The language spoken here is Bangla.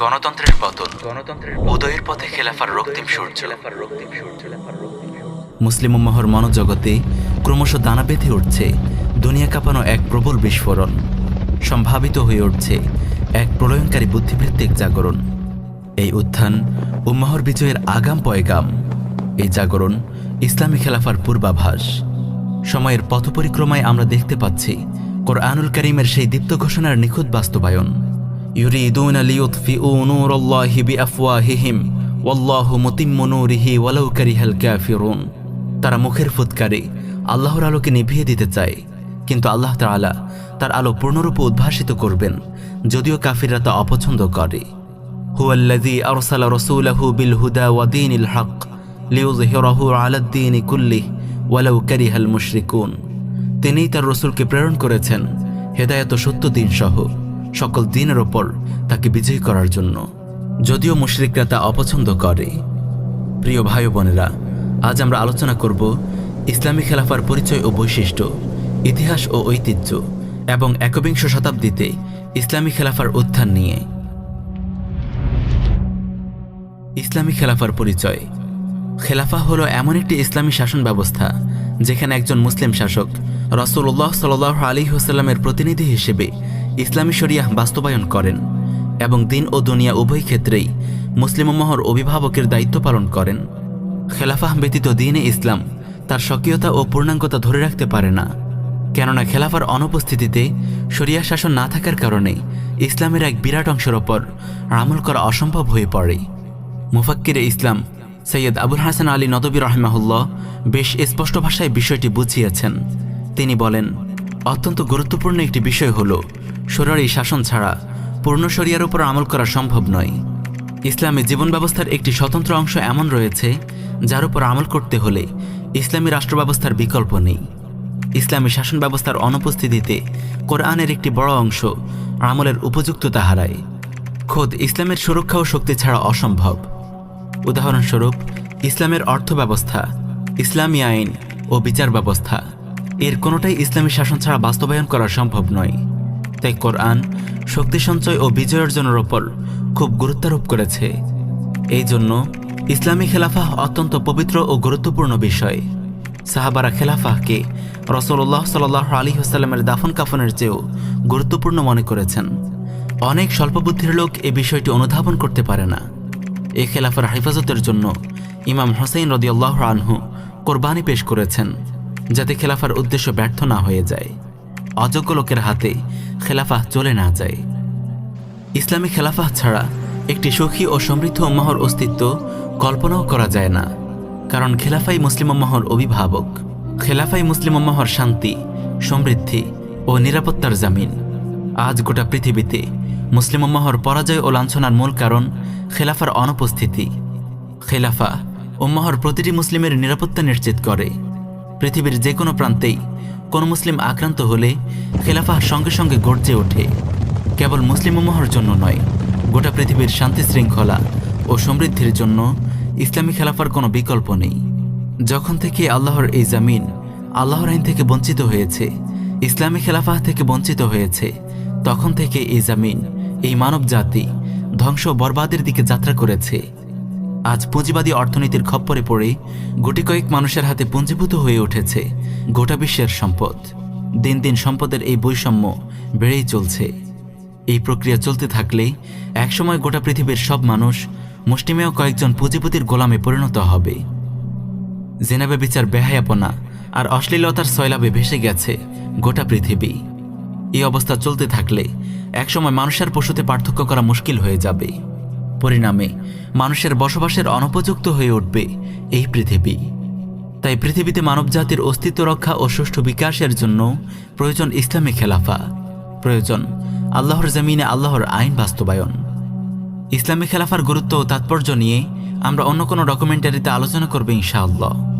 গণতন্ত্রের পতন। গণতন্ত্রের উদয়ের পথে খেলাফার রক্তিম সূর্য। মুসলিম উম্মাহর মনোজগতে ক্রমশ দানা বেঁধে উঠছে দুনিয়া কাঁপানো এক প্রবল বিস্ফোরণ। সম্ভাবিত হয়ে উঠছে এক প্রলয়নকারী বুদ্ধিবৃত্তিক জাগরণ। এই উত্থান উম্মাহর বিজয়ের আগাম পয়গাম। এই জাগরণ ইসলামী খেলাফার পূর্বাভাস। সময়ের পথপরিক্রমায় আমরা দেখতে পাচ্ছি কোরআনুল করিমের সেই দীপ্ত ঘোষণার নিখুঁত বাস্তবায়ন। ইউরিদুন লিউতফিউ নূরাল্লাহি বিআফওয়াহিহিম ওয়াল্লাহু মুতিম্মু নূরিহি ওয়ালাউ কারিহাল কাফিরুন তারা মুখের ফুৎকারে আল্লাহর আলোকে নিভিয়ে দিতে চায় কিন্তু আল্লাহ তাআলা তার আলো পূর্ণরূপে উদ্ভাসিত করবেন, যদিও কাফিররা তা অপছন্দ করে। হুয়াল্লাযী আরসালা রাসূলাহু বিল হুদা ওয়া দীনিল হক লিইয়ুযহিরাহু আলাদ দীনি কুল্লিহি ওয়ালাউ কারিহাল মুশরিকুন তিনিই তার রসুলকে প্রেরণ করেছেন হেদায়ত সত্য দিন সহ সকল দিনের ওপর তাকে বিজয়ী করার জন্য। যদিও মুশরিকরা তা অপছন্দ করে। প্রিয় ভাই বোনেরা, আজ আমরা আলোচনা করব ইসলামী খেলাফার পরিচয় ও বৈশিষ্ট্য, ইতিহাস ও ঐতিহ্য এবং একবিংশ শতাব্দীতে ইসলামী খেলাফার উত্থান নিয়ে। ইসলামী খেলাফার পরিচয়। খেলাফা হলো এমন একটি ইসলামী শাসন ব্যবস্থা যেখানে একজন মুসলিম শাসক রসুল্লাহ সাল আলী হোসাল্লামের প্রতিনিধি হিসেবে ইসলামী শরিয়াহ বাস্তবায়ন করেন এবং দিন ও দুনিয়া উভয় ক্ষেত্রেই মুসলিম মহর অভিভাবকের দায়িত্ব পালন করেন। খেলাফাহ ব্যতীত দিনে ইসলাম তার স্বকীয়তা ও পূর্ণাঙ্গতা ধরে রাখতে পারে না। কেননা খেলাফার অনুপস্থিতিতে শরিয়া শাসন না থাকার কারণে ইসলামের এক বিরাট অংশের ওপর আমল করা অসম্ভব হয়ে পড়ে। মুফাক্কিরে ইসলাম সৈয়দ আবুল হাসান আলী নদবী রহমাহুল্লাহ বেশ স্পষ্ট ভাষায় বিষয়টি বুঝিয়েছেন। তিনি বলেন, অত্যন্ত গুরুত্বপূর্ণ একটি বিষয় হল শরীরী শাসন ছাড়া পূর্ণ শরিয়ার উপর আমল করা সম্ভব নয়। ইসলামী জীবন ব্যবস্থার একটি স্বতন্ত্র অংশ এমন রয়েছে, যার উপর আমল করতে হলে ইসলামী রাষ্ট্র ব্যবস্থার বিকল্প নেই। ইসলামী শাসন ব্যবস্থার অনুপস্থিতিতে কোরআনের একটি বড় অংশ আমলের উপযুক্ততা হারায়। খোদ ইসলামের সুরক্ষা ও শক্তি ছাড়া অসম্ভব। উদাহরণস্বরূপ, ইসলামের অর্থ ব্যবস্থা ইসলামী আইন ও বিচার ব্যবস্থা এর কোনোটাই ইসলামী শাসন ছাড়া বাস্তবায়ন করা সম্ভব নয়। তাই কোরআন শক্তি সঞ্চয় ও বিজয় অর্জনের ওপর খুব গুরুত্বারোপ করেছে। এই জন্য ইসলামী খেলাফাহ অত্যন্ত পবিত্র ও গুরুত্বপূর্ণ বিষয়। সাহাবারা খেলাফাহকে রসল্লাহ সাল আলী হাসাল্লামের দাফন কাফনের চেয়েও গুরুত্বপূর্ণ মনে করেছেন। অনেক স্বল্পবুদ্ধির লোক এ বিষয়টি অনুধাবন করতে পারে না। এই খেলাফার হেফাজতের জন্য ইমাম হোসেন রদিয়াল্লাহ আনহু কোরবানি পেশ করেছেন, যাতে খেলাফার উদ্দেশ্য ব্যর্থ না হয়ে যায়। অযোগ্য লোকের হাতে খেলাফাহ চলে না যায়। ইসলামী খেলাফাহ ছাড়া একটি সুখী ও সমৃদ্ধ উম্মাহর অস্তিত্ব কল্পনাও করা যায় না, কারণ খেলাফাই মুসলিম উম্মাহর অভিভাবক। খেলাফাই মুসলিম উম্মাহর শান্তি, সমৃদ্ধি ও নিরাপত্তার জামিন। আজ গোটা পৃথিবীতে মুসলিম উম্মাহর পরাজয় ও লাঞ্ছনার মূল কারণ খেলাফার অনুপস্থিতি। খেলাফা উম্মাহর প্রতিটি মুসলিমের নিরাপত্তা নিশ্চিত করে। পৃথিবীর যে কোনো প্রান্তেই কোনো মুসলিম আক্রান্ত হলে খেলাফা সঙ্গে সঙ্গে গর্জে ওঠে। কেবল মুসলিম উম্মাহর জন্য নয়, গোটা পৃথিবীর শান্তি শৃঙ্খলা ও সমৃদ্ধির জন্য ইসলামী খেলাফার কোনো বিকল্প নেই। যখন থেকে আল্লাহর এই জামিন আল্লাহর আইন থেকে বঞ্চিত হয়েছে, ইসলামী খেলাফাহ থেকে বঞ্চিত হয়েছে, তখন থেকে এই জামিন এই মানব জাতি ধ্বংস বরবাদের দিকে যাত্রা করেছে। আজ পুঁজিবাদী অর্থনীতির খপ্পরে পড়ে গুটি কয়েক মানুষের হাতে পুঞ্জীভূত হয়ে উঠেছে গোটা বিশ্বের সম্পদ। দিন দিন সম্পদের এই বৈষম্য বেড়েই চলছে। এই প্রক্রিয়া চলতে থাকলে একসময় গোটা পৃথিবীর সব মানুষ মুষ্টিমেয় কয়েকজন পুঁজিপতির গোলামে পরিণত হবে। জেনাবে বিচার বেহায়াপনা আর অশ্লীলতার সয়লাবে ভেসে গেছে গোটা পৃথিবী। এই অবস্থা চলতে থাকলে একসময় মানুষের পশুতে পার্থক্য করা মুশকিল হয়ে যাবে। পরিণামে মানুষের বসবাসের অনুপযুক্ত হয়ে উঠবে এই পৃথিবী। তাই পৃথিবীতে মানবজাতির অস্তিত্ব রক্ষা ও সুষ্ঠু বিকাশের জন্য প্রয়োজন ইসলামী খেলাফা, প্রয়োজন আল্লাহর জমিনে আল্লাহর আইন বাস্তবায়ন। ইসলামী খেলাফার গুরুত্ব ও তাৎপর্য নিয়ে আমরা অন্য কোনো ডকুমেন্টারিতে আলোচনা করবে ইনশাআল্লাহ।